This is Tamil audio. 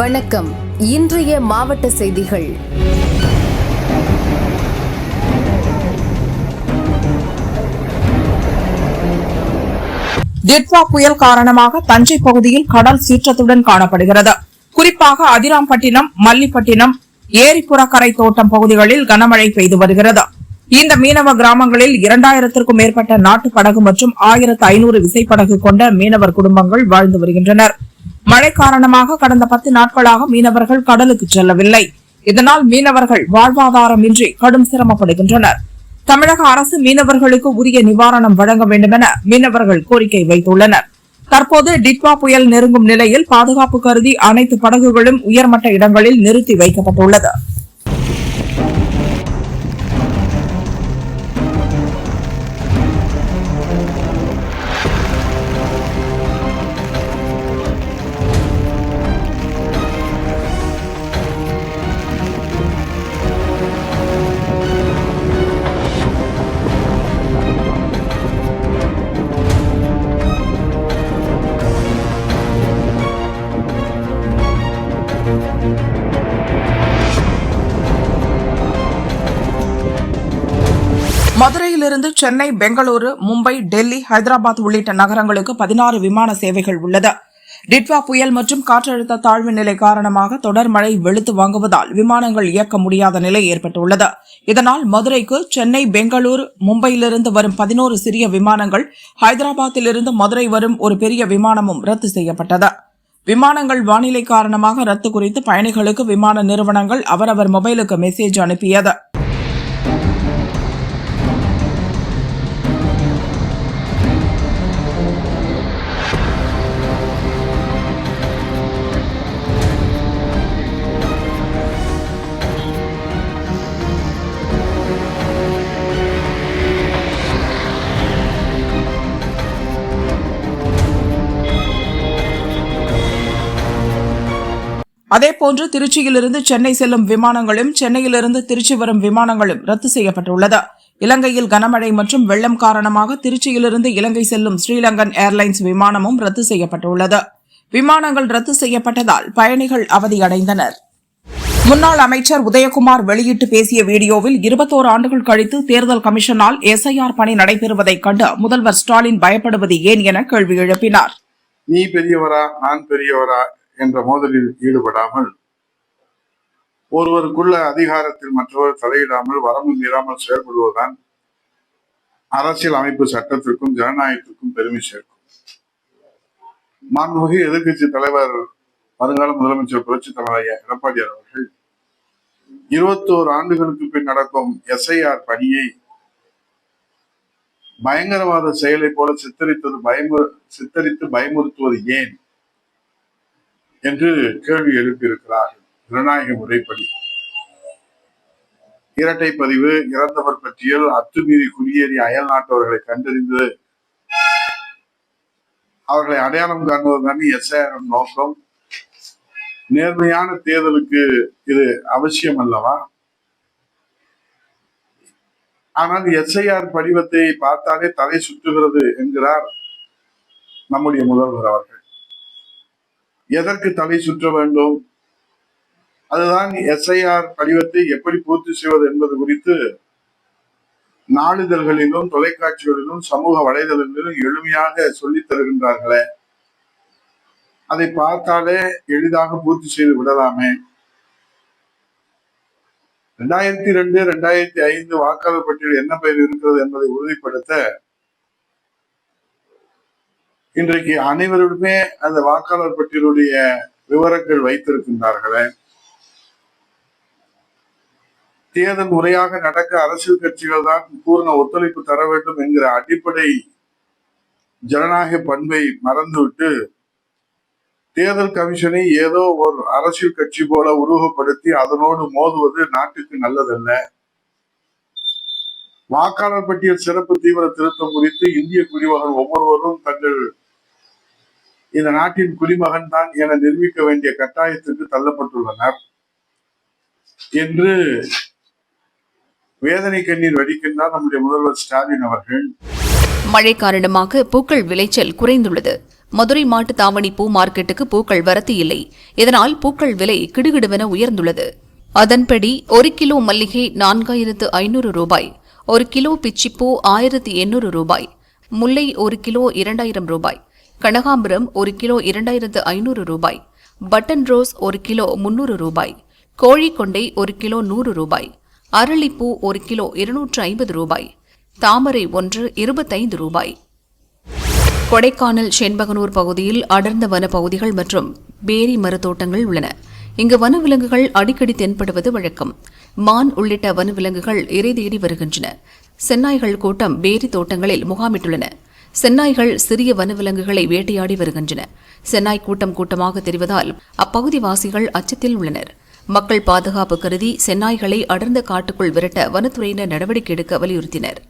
வணக்கம். இன்றைய மாவட்ட செய்திகள். டிட்வா புயல் காரணமாக தஞ்சை பகுதியில் கடல் சீற்றத்துடன் காணப்படுகிறது. குறிப்பாக அதிராம்பட்டினம் மல்லிப்பட்டினம் ஏரிப்புறக்கரை தோட்டம் பகுதிகளில் கனமழை பெய்து வருகிறது. இந்த மீனவ கிராமங்களில் இரண்டாயிரத்திற்கும் மேற்பட்ட நாட்டு படகு மற்றும் ஆயிரத்து ஐநூறு விசைப்படகு கொண்ட மீனவர் குடும்பங்கள் வாழ்ந்து வருகின்றனர். மழை காரணமாக கடந்த பத்து நாட்களாக மீனவர்கள் கடலுக்கு செல்லவில்லை. இதனால் மீனவர்கள் வாழ்வாதாரமின்றி கடும் சிரமப்படுகின்றனர். தமிழக அரசு மீனவர்களுக்கு உரிய நிவாரணம் வழங்க வேண்டுமென மீனவர்கள் கோரிக்கை வைத்துள்ளனர். தற்போது டிட்வா புயல் நெருங்கும் நிலையில் பாதுகாப்பு கருதி அனைத்து படகுகளும் உயர்மட்ட இடங்களில் நிறுத்தி வைக்கப்பட்டுள்ளது. இருந்து சென்னை பெங்களூரு மும்பை டெல்லி ஹைதராபாத் உள்ளிட்ட நகரங்களுக்கு பதினாறு விமான சேவைகள் உள்ளது. டிட்வா புயல் மற்றும் காற்றழுத்த தாழ்வு நிலை காரணமாக தொடர் மழை வெளுத்து வாங்குவதால் விமானங்கள் இயக்க முடியாத நிலை ஏற்பட்டுள்ளது. இதனால் மதுரைக்கு சென்னை பெங்களூரு மும்பையிலிருந்து வரும் பதினோரு சிறிய விமானங்கள் ஹைதராபாத்திலிருந்து மதுரை வரும் ஒரு பெரிய விமானமும் ரத்து செய்யப்பட்டது. விமானங்கள் வானிலை காரணமாக ரத்து குறித்து பயணிகளுக்கு விமான நிறுவனங்கள் அவரவர் மொபைலுக்கு மெசேஜ் அனுப்பியது. அதேபோன்று திருச்சியிலிருந்து சென்னை செல்லும் விமானங்களும் சென்னையிலிருந்து திருச்சி வரும் விமானங்களும் ரத்து செய்யப்பட்டுள்ளது. இலங்கையில் கனமழை மற்றும் வெள்ளம் காரணமாக திருச்சியிலிருந்து இலங்கை செல்லும் ஸ்ரீலங்கன் ஏர்லைன்ஸ் விமானமும் ரத்து செய்யப்பட்டுள்ளது. விமானங்கள் ரத்து செய்யப்பட்டதால் பயணிகள் அவதியடைந்தனர். முன்னாள் அமைச்சர் உதயகுமார் வெளியிட்டு பேசிய வீடியோவில் இருபத்தோரு ஆண்டுகள் கழித்து தேர்தல் கமிஷனால் எஸ்ஐஆர் பணி நடைபெறுவதைக் கண்டு முதல்வர் ஸ்டாலின் பயப்படுவது ஏன் என கேள்வி எழுப்பினார். நீ பெரியவரா நான் பெரியவரா என்ற மோதலில் ஈடுபடாமல் ஒருவருக்குள்ள அதிகாரத்தில் மற்றவர் தலையிடாமல் வரம்பு மீறாமல் செயல்படுவதுதான் அரசியல் அமைப்பு சட்டத்திற்கும் ஜனநாயகத்திற்கும் பெருமை சேர்க்கும். மாண்புமிகு எதிர்க்கட்சி தலைவர் வருங்கால முதலமைச்சர் புரட்சி தலைவர் எடப்பாடியார் அவர்கள் இருபத்தோரு ஆண்டுகளுக்கு பின் நடக்கும் எஸ்ஐஆர் பணியை பயங்கரவாத செயலை போல சித்தரித்தது பயமு சித்தரித்து பயமுறுத்துவது ஏன்? என்று கேள்வி எழுப்பியிருக்கிறார்கள். ஜனநாயக முறைப்படி. இரட்டை பதிவு இறந்தவர் பற்றியல் அத்துமீறி குடியேறிய அயல் நாட்டவர்களை கண்டறிந்து அவர்களை அடையாளம் காண்பதுதான் எஸ்ஐஆர் நோக்கம் நேர்மையான தேர்தலுக்கு இது அவசியம் அல்லவா? ஆனால் எஸ்ஐஆர் படிவத்தை பார்த்தாலே தலை சுற்றுகிறது என்கிறார் நம்முடைய முதல்வர் அவர்கள். எதற்கு தலை சுற்ற வேண்டும்? அதுதான் எஸ்ஐஆர் படிவத்தை எப்படி பூர்த்தி செய்வது என்பது குறித்து நாளிதழ்களிலும் தொலைக்காட்சிகளிலும் சமூக வலைதளங்களிலும் எளிமையாக சொல்லித் தருகின்றார்களே. அதை பார்த்தாலே எளிதாக பூர்த்தி செய்து விடலாமே. ரெண்டாயிரத்தி ரெண்டு ரெண்டாயிரத்தி ஐந்து வாக்காளர் பட்டியல் என்ன பெயர் இருக்கிறது என்பதை உறுதிப்படுத்த இன்றைக்கு அனைவருமே அந்த வாக்காளர் பட்டியலுடைய விவரங்கள் வைத்திருக்கின்றார்களே. தேர்தல் முறையாக நடக்க அரசியல் கட்சிகள் தான் பூர்ண ஒத்துழைப்பு தர வேண்டும் என்கிற அடிப்படை ஜனநாயக பண்பை மறந்துவிட்டு தேர்தல் கமிஷனை ஏதோ ஒரு அரசியல் கட்சி போல உருவகப்படுத்தி அதனோடு மோதுவது நாட்டுக்கு நல்லதல்ல. வாக்காளர் பட்டியல் சிறப்பு தீவிர திருத்தம் குறித்து இந்திய குடிமகன் ஒவ்வொருவரும் தங்கள் இந்த நாட்டின் குடிமகன் தான் என நிரூபிக்க வேண்டிய கட்டாயத்துக்கு தள்ளப்பட்டுள்ளனர். என்று வேதனை கண்ணீர் வடிக்கின்றார் நம்முடைய முதல்வர் ஸ்டாலின் அவர்கள். மழை காரணமாக பூக்கள் விளைச்சல் குறைந்துள்ளது. மதுரை மாட்டு தாவணி பூ மார்க்கெட்டுக்கு பூக்கள் வரத்து இல்லை. இதனால் பூக்கள் விலை கிடுகிடுவென உயர்ந்துள்ளது. அதன்படி ஒரு கிலோ மல்லிகை நான்காயிரத்து ஐநூறு ரூபாய் ஒரு கிலோ பிச்சிப்பூ ஆயிரத்து எண்ணூறு ரூபாய் முல்லை ஒரு கிலோ இரண்டாயிரம் ரூபாய் கனகாம்பரம் ஒரு கிலோ இரண்டாயிரத்து ஐநூறு ரூபாய். பட்டன் ரோஸ் ஒரு கிலோ முன்னூறு ரூபாய். கோழிக்கொண்டை ஒரு கிலோ நூறு ரூபாய். அரளிப்பூ ஒரு கிலோ இருநூற்று ஐம்பது ரூபாய். தாமரை ஒன்று இருபத்தைந்து ரூபாய். கொடைக்கானல் செண்பகனூர் பகுதியில் அடர்ந்த வனப்பகுதிகள் மற்றும் பேரி மரத்தோட்டங்கள் உள்ளன. இங்கு வனவிலங்குகள் அடிக்கடி தென்படுவது வழக்கம். மான் உள்ளிட்ட வனவிலங்குகள் இறை தேடி வருகின்றன. சென்னாய்கள் கூட்டம் பேரி தோட்டங்களில் முகாமிட்டுள்ளன. சென்னாய்கள் சிறிய வனவிலங்குகளை வேட்டையாடி வருகின்றன. சென்னாய் கூட்டம் கூட்டமாக தெரிவதால் அப்பகுதி வாசிகள் அச்சத்தில் உள்ளனர். மக்கள் பாதுகாப்பு கருதி சென்னாய்களை அடர்ந்த காட்டுக்குள் விரட்ட வனத்துறையினர் நடவடிக்கை எடுக்க வலியுறுத்தினர்.